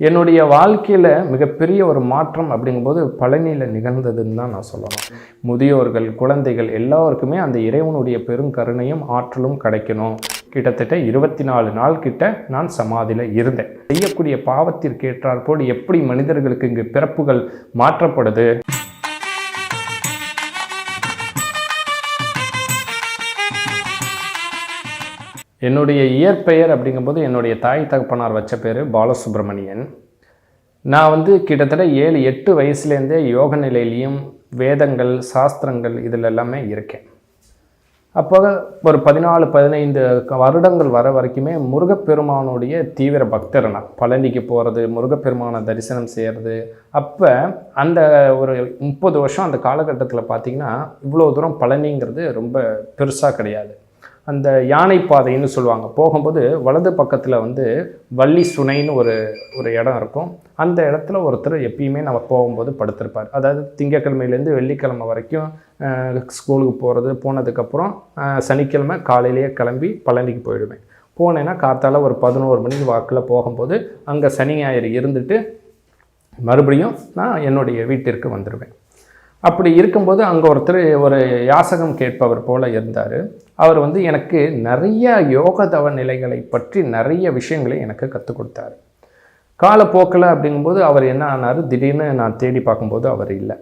என்னுடைய வாழ்க்கையில் மிகப்பெரிய ஒரு மாற்றம் அப்படிங்கும்போது பழனியில் நிகழ்ந்ததுன்னு தான் நான் சொல்லணும். முதியோர்கள் குழந்தைகள் எல்லாருக்குமே அந்த இறைவனுடைய பெருங்கருணையும் ஆற்றலும் கிடைக்கணும். கிட்டத்தட்ட இருபத்தி நாலு நாள் கிட்ட நான் சமாதியில் இருந்தேன். செய்யக்கூடிய பாவத்திற்கு ஏற்றாற்போல் எப்படி மனிதர்களுக்கு இங்கு பிறப்புகள் மாற்றப்படுது? என்னுடைய இயற்பெயர் அப்படிங்கும்போது என்னுடைய தாய் தகப்பனார் வச்ச பேர் பாலசுப்ரமணியன். நான் வந்து கிட்டத்தட்ட ஏழு எட்டு வயசுலேருந்தே யோக நிலையிலையும் வேதங்கள் சாஸ்திரங்கள் இதில் எல்லாமே இருக்கேன். அப்போ ஒரு பதினாலு பதினைந்து வருடங்கள் வர வரைக்குமே முருகப்பெருமானுடைய தீவிர பக்தர் நான். பழனிக்கு போகிறது முருகப்பெருமானை தரிசனம் செய்கிறது அப்போ அந்த ஒரு முப்பது வருஷம் அந்த காலகட்டத்தில் பார்த்திங்கன்னா இவ்வளோ தூரம் பழனிங்கிறது ரொம்ப பெருசாக கிடையாது. அந்த யானை பாதைன்னு சொல்லுவாங்க. போகும்போது வலது பக்கத்தில் வந்து வள்ளி சுனைன்னு ஒரு ஒரு இடம் இருக்கும். அந்த இடத்துல ஒருத்தர் எப்பயுமே நம்ம போகும்போது படுத்திருப்பார். அதாவது திங்கக்கிழமையிலேருந்து வெள்ளிக்கிழமை வரைக்கும் ஸ்கூலுக்கு போகிறது போனதுக்கப்புறம் சனிக்கிழமை காலையிலேயே கிளம்பி பழனிக்கு போயிடுவேன். போனேன்னா காத்தால் ஒரு பதினோரு மணிக்கு வாக்கில் போகும்போது அங்கே சனி ஞாயிறு இருந்துட்டு மறுபடியும் நான் என்னுடைய வீட்டிற்கு வந்துடுவேன் அப்படி இருக்கும்போது அங்கே ஒருத்தர் ஒரு யாசகம் கேட்பவர் போல இருந்தார். அவர் வந்து எனக்கு நிறைய யோக தவ நிலைகளை பற்றி நிறைய விஷயங்களை எனக்கு கற்றுக் கொடுத்தாரு. காலப்போக்கில் அப்படிங்கும்போது அவர் என்ன ஆனார்? திடீர்னு நான் தேடி பார்க்கும்போது அவர் இல்லை.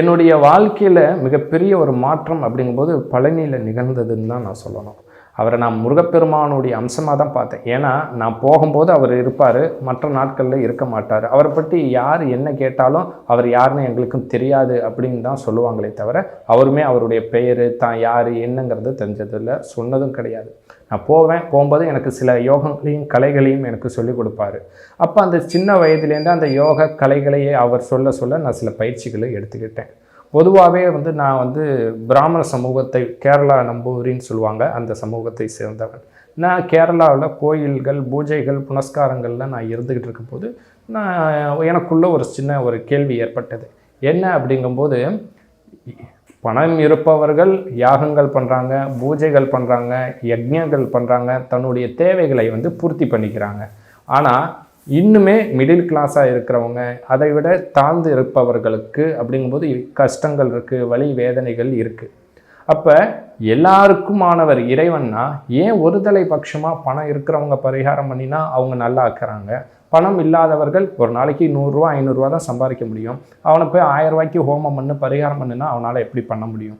என்னுடைய வாழ்க்கையில் மிகப்பெரிய ஒரு மாற்றம் அப்படிங்கும்போது பழனியில் நிகழ்ந்ததுன்னு தான் நான் சொல்லணும். அவரை நான் முருகப்பெருமானுடைய அம்சமாக தான் பார்த்தேன். ஏன்னா நான் போகும்போது அவர் இருப்பார் மற்ற நாட்களில் இருக்க மாட்டார். அவரை பற்றி யார் என்ன கேட்டாலும் அவர் யாருன்னு எங்களுக்கும் தெரியாது அப்படின்னு தான் சொல்லுவாங்களே தவிர அவருமே அவருடைய பெயர் தான் யார் என்னங்கிறது தெரிஞ்சதில்லை சொன்னதும் கிடையாது. நான் போவேன் போகும்போது எனக்கு சில யோகங்களையும் கலைகளையும் எனக்கு சொல்லிக் கொடுப்பாரு. அப்போ அந்த சின்ன வயதுலேருந்து அந்த யோக கலைகளையே அவர் சொல்ல சொல்ல நான் சில பயிற்சிகளை எடுத்துக்கிட்டேன். பொதுவாகவே வந்து நான் வந்து பிராமண சமூகத்தை கேரளா நம்பூரின்னு சொல்லுவாங்க அந்த சமூகத்தை சேர்ந்தவன். நான் கேரளாவில் கோயில்கள் பூஜைகள் புனஸ்காரங்களில் நான் இருந்துக்கிட்டு இருக்கும்போது நான் எனக்குள்ள ஒரு சின்ன ஒரு கேள்வி ஏற்பட்டது. என்ன அப்படிங்கும்போது பணம் இருப்பவர்கள் யாகங்கள் பண்ணுறாங்க பூஜைகள் பண்ணுறாங்க யஜ்யங்கள் பண்ணுறாங்க தன்னுடைய தேவைகளை வந்து பூர்த்தி பண்ணிக்கிறாங்க. ஆனால் இன்னுமே மிடில் கிளாஸாக இருக்கிறவங்க அதை விட தாழ்ந்து இருப்பவர்களுக்கு அப்படிங்கும்போது கஷ்டங்கள் இருக்குது வழி வேதனைகள் இருக்குது அப்போ எல்லாருக்குமானவர் இறைவன்னா ஏன் ஒருதலை பட்சமாக பணம் இருக்கிறவங்க பரிகாரம் பண்ணினா அவங்க நல்லா ஆக்குறாங்க? பணம் இல்லாதவர்கள் ஒரு நாளைக்கு நூறுரூவா ஐநூறுரூவா தான் சம்பாதிக்க முடியும். அவனை போய் ஆயிரம் ரூபாய்க்கு ஹோமம் பண்ணு பரிகாரம் பண்ணுனா அவனால் எப்படி பண்ண முடியும்?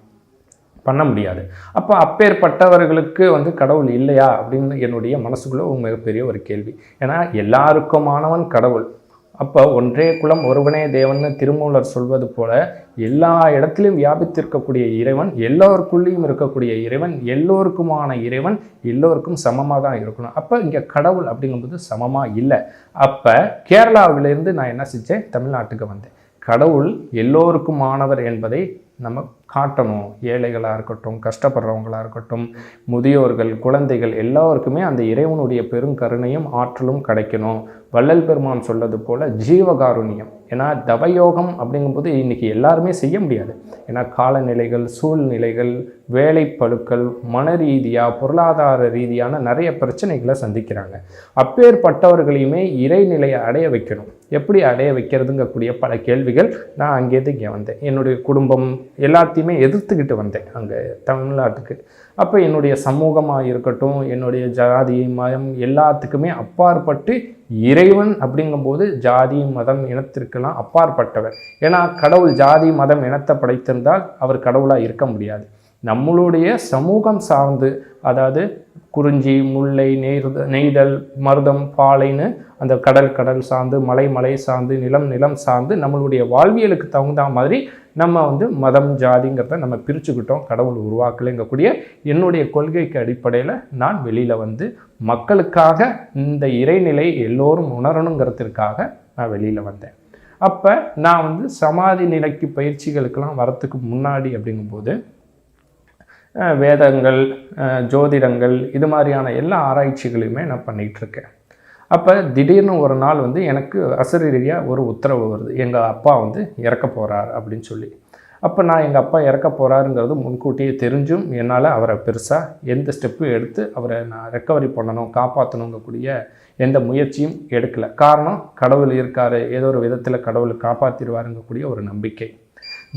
பண்ண முடியாது. அப்போ அப்பேற்பட்டவர்களுக்கு வந்து கடவுள் இல்லையா அப்படின்னு என்னுடைய மனசுக்குள்ளே ஒரு மிகப்பெரிய ஒரு கேள்வி. ஏன்னா எல்லாருக்குமானவன் கடவுள். அப்போ ஒன்றே குலம் ஒருவனே தேவன்னு திருமூலர் சொல்வது போல எல்லா இடத்திலும் வியாபித்திருக்கக்கூடிய இறைவன் எல்லோருக்குள்ளேயும் இருக்கக்கூடிய இறைவன் எல்லோருக்குமான இறைவன் எல்லோருக்கும் சமமாக தான் இருக்கணும். அப்போ இங்கே கடவுள் அப்படிங்கும்போது சமமாக இல்லை. அப்போ கேரளாவிலிருந்து நான் என்ன செஞ்சேன்? தமிழ்நாட்டுக்கு வந்தேன். கடவுள் எல்லோருக்குமானவர் என்பதை நம்ம காட்டணும். ஏழைகளாக இருக்கட்டும் கஷ்டப்படுறவங்களாக இருக்கட்டும் முதியோர்கள் குழந்தைகள் எல்லாருக்குமே அந்த இறைவனுடைய பெருங்கருணையும் ஆற்றலும் கிடைக்கணும். வள்ளல் பெருமான் சொல்லது போல் ஜீவகாருண்யம். ஏன்னா தவயோகம் அப்படிங்கும்போது இன்றைக்கி எல்லாருமே செய்ய முடியாது. ஏன்னா காலநிலைகள் சூழ்நிலைகள் வேலைப்பழுக்கள் மன ரீதியாக பொருளாதார ரீதியான நிறைய பிரச்சனைகளை சந்திக்கிறாங்க. அப்பேற்பட்டவர்களையுமே இறைநிலையை அடைய வைக்கணும். எப்படி அடைய வைக்கிறதுங்கக்கூடிய பல கேள்விகள் நான் அங்கேருந்து இங்கே வந்தேன். என்னுடைய குடும்பம் எல்லாத்தையுமே எதிர்த்துக்கிட்டு வந்தேன் அங்கே தமிழ்நாட்டுக்கு. அப்போ என்னுடைய சமூகமாக இருக்கட்டும் என்னுடைய ஜாதி மதம் எல்லாத்துக்குமே அப்பாற்பட்டு இறைவன் அப்படிங்கும்போது ஜாதி மதம் இனத்திற்கெல்லாம் அப்பாற்பட்டவர். ஏன்னா கடவுள் ஜாதி மதம் இனத்தை படைத்திருந்தால் அவர் கடவுளாக இருக்க முடியாது. நம்மளுடைய சமூகம் சார்ந்து அதாவது குறிஞ்சி முல்லை நெய்த நெய்தல் மருதம் பாலைன்னு அந்த கடல் கடல் சார்ந்து மலை மலை சார்ந்து நிலம் நிலம் சார்ந்து நம்மளுடைய வாழ்வியலுக்கு தகுந்த மாதிரி நம்ம வந்து மதம் ஜாதிங்கிறத நம்ம பிரிச்சுக்கிட்டோம் கடவுள் உருவாக்கலைங்கக்கூடிய என்னுடைய கொள்கைக்கு அடிப்படையில் நான் வெளியில் வந்து மக்களுக்காக இந்த இறைநிலை எல்லோரும் உணரணுங்கிறதுக்காக நான் வெளியில் வந்தேன். அப்போ நான் வந்து சமாதி நிலைக்கு பயிற்சிகளுக்கெல்லாம் வரத்துக்கு முன்னாடி அப்படிங்கும்போது வேதங்கள் ஜோதிடங்கள் இது மாதிரியான எல்லா ஆராய்ச்சிகளையுமே நான் பண்ணிகிட்டு இருக்கேன் அப்போ திடீர்னு ஒரு நாள் வந்து எனக்கு அசரீரியாக ஒரு உத்தரவு வருது. எங்கள் அப்பா வந்து இறக்க போகிறார் அப்படின்னு சொல்லி. அப்போ நான் எங்கள் அப்பா இறக்க போகிறாருங்கிறது முன்கூட்டியே தெரிஞ்சும் என்னால் அவரை பெருசாக எந்த ஸ்டெப்பும் எடுத்து அவரை நான் ரெக்கவரி பண்ணணும் காப்பாற்றணுங்கக்கூடிய எந்த முயற்சியும் எடுக்கலை. காரணம் கடவுள் இருக்கார். ஏதோ ஒரு விதத்தில் கடவுள் காப்பாற்றிடுவாருங்கக்கூடிய ஒரு நம்பிக்கை.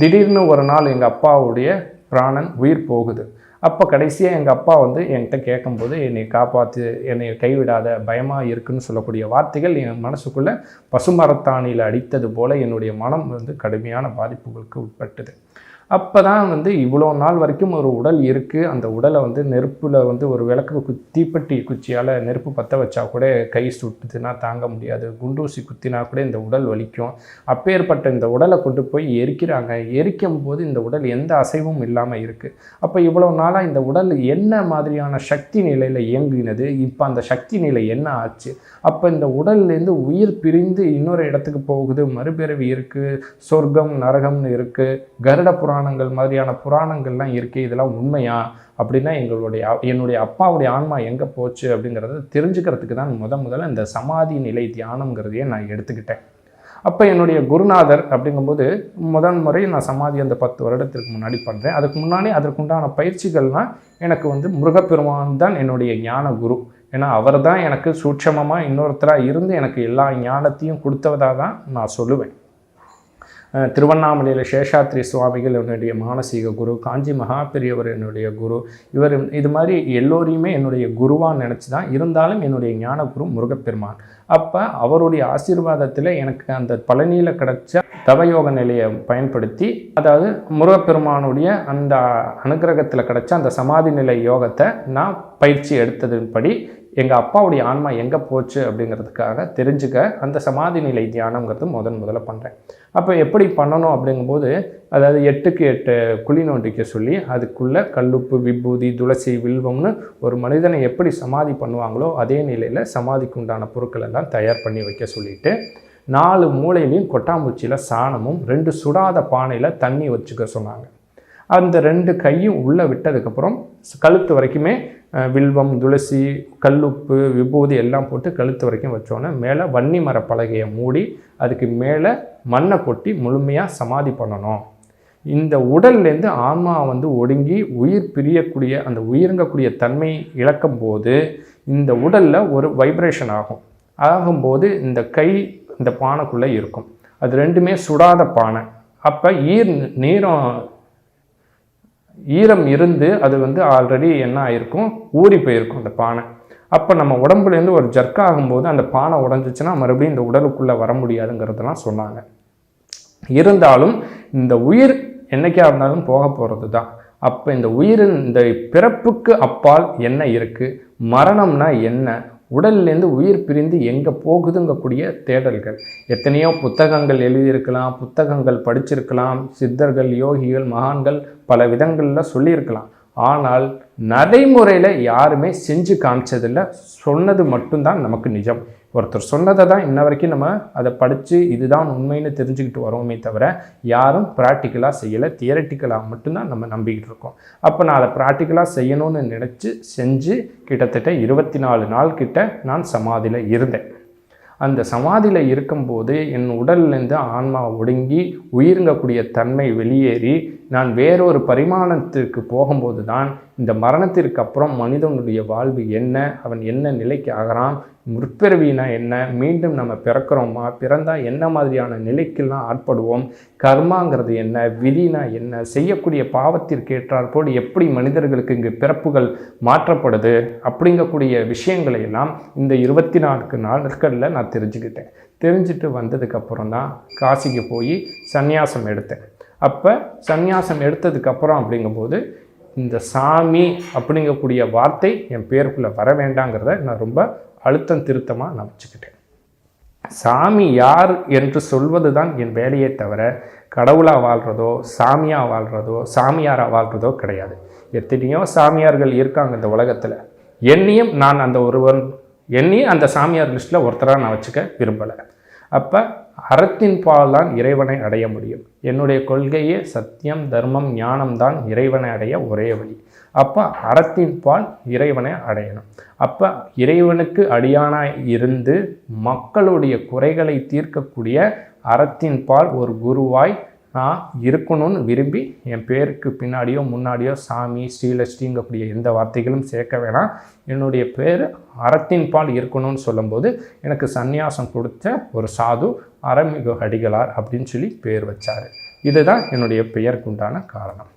திடீர்னு ஒரு நாள் எங்கள் அப்பாவுடைய பிராணன் உயிர் போகுது. அப்போ கடைசியாக எங்கள் அப்பா வந்து என்கிட்ட கேட்கும்போது என்னை காப்பாற்று என்னை கைவிடாத பயமாக இருக்குன்னு சொல்லக்கூடிய வார்த்தைகள் என் மனசுக்குள்ளே பசுமரத்தாணியில் அடித்தது போல் என்னுடைய மனம் வந்து கடுமையான பாதிப்புகளுக்கு உட்பட்டது. அப்போ தான் வந்து இவ்வளோ நாள் வரைக்கும் ஒரு உடல் இருக்குது அந்த உடலை வந்து நெருப்பில் வந்து ஒரு விளக்கு கு தீப்பெட்டி குச்சியால் நெருப்பு பற்ற வச்சா கூட கை சுட்டுதுன்னா தாங்க முடியாது. குண்டூசி குத்தினா கூட இந்த உடல் வலிக்கும். அப்பேற்பட்ட இந்த உடலை கொண்டு போய் எரிக்கிறாங்க. எரிக்கும் போது இந்த உடல் எந்த அசைவும் இல்லாமல் இருக்குது அப்போ இவ்வளோ நாளாக இந்த உடல் என்ன மாதிரியான சக்தி நிலையில் இயங்குனது? இப்போ அந்த சக்தி நிலை என்ன ஆச்சு? அப்போ இந்த உடல்லேருந்து உயிர் பிரிந்து இன்னொரு இடத்துக்கு போகுது. மறுபிறவி இருக்குது சொர்க்கம் நரகம்னு இருக்குது கருட புராணங்கள் மாதிரியான புராணங்கள்லாம் இருக்குது இதெல்லாம் உண்மையா? அப்படின்னா எங்களுடைய என்னுடைய அப்பாவுடைய ஆன்மா எங்கே போச்சு அப்படிங்கிறத தெரிஞ்சுக்கிறதுக்கு தான் முத முதல்ல இந்த சமாதி நிலை தியானம்ங்கிறதையே நான் எடுத்துக்கிட்டேன். அப்போ என்னுடைய குருநாதர் அப்படிங்கும்போது முதன் முறை நான் சமாதி அந்த பத்து வருடத்திற்கு முன்னாடி பண்ணுறேன் அதுக்கு முன்னாடி அதற்குண்டான பயிற்சிகள்லாம் எனக்கு வந்து முருகப்பெருமான் தான் என்னுடைய ஞான குரு. ஏன்னா அவர் தான் எனக்கு சூட்சமமாக இன்னொருத்தராக இருந்து எனக்கு எல்லா ஞானத்தையும் கொடுத்தவதாக தான் நான் சொல்லுவேன். திருவண்ணாமலையில் சேஷாத்ரி சுவாமிகள் என்னுடைய மானசீக குரு காஞ்சி மகாபெரியவர் என்னுடைய குரு இவர் இது மாதிரி எல்லோரையுமே என்னுடைய குருவாக நினச்சி தான் இருந்தாலும் என்னுடைய ஞானகுரு முருகப்பெருமான். அப்போ அவருடைய ஆசீர்வாதத்தில் எனக்கு அந்த பழனியில் கிடைச்ச தவயோக நிலையை பயன்படுத்தி அதாவது முருகப்பெருமானுடைய அந்த அனுகிரகத்தில் கிடச்ச அந்த சமாதி நிலை யோகத்தை நான் பயிற்சி எடுத்ததின்படி எங்கள் அப்பாவுடைய ஆன்மா எங்கே போச்சு அப்படிங்கிறதுக்காக தெரிஞ்சுக்க அந்த சமாதி நிலை தியானங்கிறது முதன் முதல்ல பண்ணுறேன் அப்போ எப்படி பண்ணணும் அப்படிங்கும்போது அதாவது எட்டுக்கு எட்டு குழி நோண்டிக்க சொல்லி அதுக்குள்ளே கல்லுப்பு விபூதி துளசி வில்வம்னு ஒரு மனிதனை எப்படி சமாதி பண்ணுவாங்களோ அதே நிலையில் சமாதிக்கு உண்டான பொருட்கள் எல்லாம் தயார் பண்ணி வைக்க சொல்லிட்டு நாலு மூளையிலையும் கொட்டாம்பூச்சியில் சாணமும் ரெண்டு சுடாத பானையில் தண்ணி வச்சுக்க சொன்னாங்க. அந்த ரெண்டு கையும் உள்ளே விட்டதுக்கப்புறம் கழுத்து வரைக்குமே வில்வம் துளசி கல்லுப்பு விபூதி எல்லாம் போட்டு கழுத்து வரைக்கும் வச்சோன்னே மேலே வன்னி மர பலகையை மூடி அதுக்கு மேலே மண்ணை கொட்டி முழுமையாக சமாதி பண்ணணும். இந்த உடல்லேருந்து ஆன்மா வந்து ஒடுங்கி உயிர் பிரியக்கூடிய அந்த உயிரங்கக்கூடிய தன்மை இழக்கும் போது இந்த உடலில் ஒரு வைப்ரேஷன் ஆகும். ஆகும்போது இந்த கை இந்த பானைக்குள்ளே இருக்கும். அது ரெண்டுமே சுடாத பானை. அப்போ ஈர் நீரம் ஈரம் இருந்து அது வந்து ஆல்ரெடி என்ன ஆயிருக்கும்? ஊறி போயிருக்கும் அந்த பானை. அப்போ நம்ம உடம்புலேருந்து ஒரு ஜர்க் ஆகும்போது அந்த பானை உடஞ்சிச்சுன்னா மறுபடியும் இந்த உடலுக்குள்ளே வர முடியாதுங்கிறதெல்லாம் சொன்னாங்க. இருந்தாலும் இந்த உயிர் என்னைக்கா இருந்தாலும் போக போகிறது தான் அப்போ இந்த உயிரின் இந்த பிறப்புக்கு அப்பால் என்ன இருக்குது மரணம்னா என்ன? உடல்லேருந்து உயிர் பிரிந்து எங்கே போகுதுங்கக்கூடிய தேடல்கள். எத்தனையோ புத்தகங்கள் எழுதியிருக்கலாம் புத்தகங்கள் படிச்சிருக்கலாம் சித்தர்கள் யோகிகள் மகான்கள் பல விதங்களில் சொல்லியிருக்கலாம். ஆனால் நடைமுறையில் யாருமே செஞ்சு காமிச்சதில்லை. சொன்னது மட்டும்தான் நமக்கு நிஜம். ஒருத்தர் சொன்னதை தான் இன்ன வரைக்கும் நம்ம அதை படித்து இதுதான் உண்மைன்னு தெரிஞ்சுக்கிட்டு வரோமே தவிர யாரும் ப்ராக்டிக்கலாக செய்யலை. தியரட்டிக்கலாக மட்டும்தான் நம்ம நம்பிக்கிட்டு இருக்கோம். அப்போ நான் அதை ப்ராக்டிக்கலாக செய்யணும்னு நினச்சி செஞ்சு கிட்டத்தட்ட இருபத்தி நாலு நாள் கிட்ட நான் சமாதியில் இருந்தேன். அந்த சமாதியில் இருக்கும்போது என் உடல்லேருந்து ஆன்மா ஒடுங்கி உயிர்ங்கக்கூடிய தன்மை வெளியேறி நான் வேறொரு பரிமாணத்திற்கு போகும்போது தான் இந்த மரணத்திற்கு அப்புறம் மனிதனுடைய வாழ்வு என்ன அவன் என்ன நிலைக்கு ஆகிறான் முற்பிறவினா என்ன? மீண்டும் நம்ம பிறக்கிறோமா? பிறந்தால் என்ன மாதிரியான நிலைக்கெல்லாம் ஆட்படுவோம்? கர்மாங்கிறது என்ன? விதினா என்ன? செய்யக்கூடிய பாவத்திற்கு ஏற்றாற்போல் எப்படி மனிதர்களுக்கு இங்கு பிறப்புகள் மாற்றப்படுது? அப்படிங்கக்கூடிய விஷயங்களை எல்லாம் இந்த இருபத்தி நான்கு நாட்களில் நான் தெரிஞ்சுக்கிட்டேன். தெரிஞ்சுட்டு வந்ததுக்கப்புறம் தான் காசிக்கு போய் சந்நியாசம் எடுத்தேன். அப்போ சந்நியாசம் எடுத்ததுக்கப்புறம் அப்படிங்கும்போது இந்த சாமி அப்படிங்கக்கூடிய வார்த்தை என் பேருக்குள்ளே வர வேண்டாங்கிறத நான் ரொம்ப அழுத்தம் திருத்தமாக நான் வச்சுக்கிட்டேன். சாமி யார் என்று சொல்வது தான் என் வேலையே தவிர கடவுளாக வாழ்கிறதோ சாமியாக வாழ்கிறதோ சாமியாராக வாழ்கிறதோ கிடையாது. எத்தனையோ சாமியார்கள் இருக்காங்க இந்த உலகத்தில். என்னையும் நான் அந்த ஒருவன் என்னையும் அந்த சாமியார் லிஸ்ட்டில் ஒருத்தராக நான் வச்சுக்க விரும்பலை. அப்போ அறத்தின் பால் தான் இறைவனை அடைய முடியும். என்னுடைய கொள்கையே சத்தியம் தர்மம் ஞானம் தான் இறைவனை அடைய ஒரே வழி. அப்போ அறத்தின் பால் இறைவனை அடையணும். அப்போ இறைவனுக்கு அடியானாய் இருந்து மக்களுடைய குறைகளை தீர்க்கக்கூடிய அறத்தின் பால் ஒரு குருவாய் நான் இருக்கணும்னு விரும்பி என் பேருக்கு பின்னாடியோ முன்னாடியோ சாமி ஸ்ரீலஸ்ரீங்கக்கூடிய எந்த வார்த்தைகளும் சேர்க்க வேணாம். என்னுடைய பேர் அறத்தின் பால் இருக்கணும்னு சொல்லும்போது எனக்கு சந்நியாசம் கொடுத்த ஒரு சாது அறமிகு அடிகளார் அப்படின்னு சொல்லி பேர் வச்சார். இதுதான் என்னுடைய பெயருக்குண்டான காரணம்.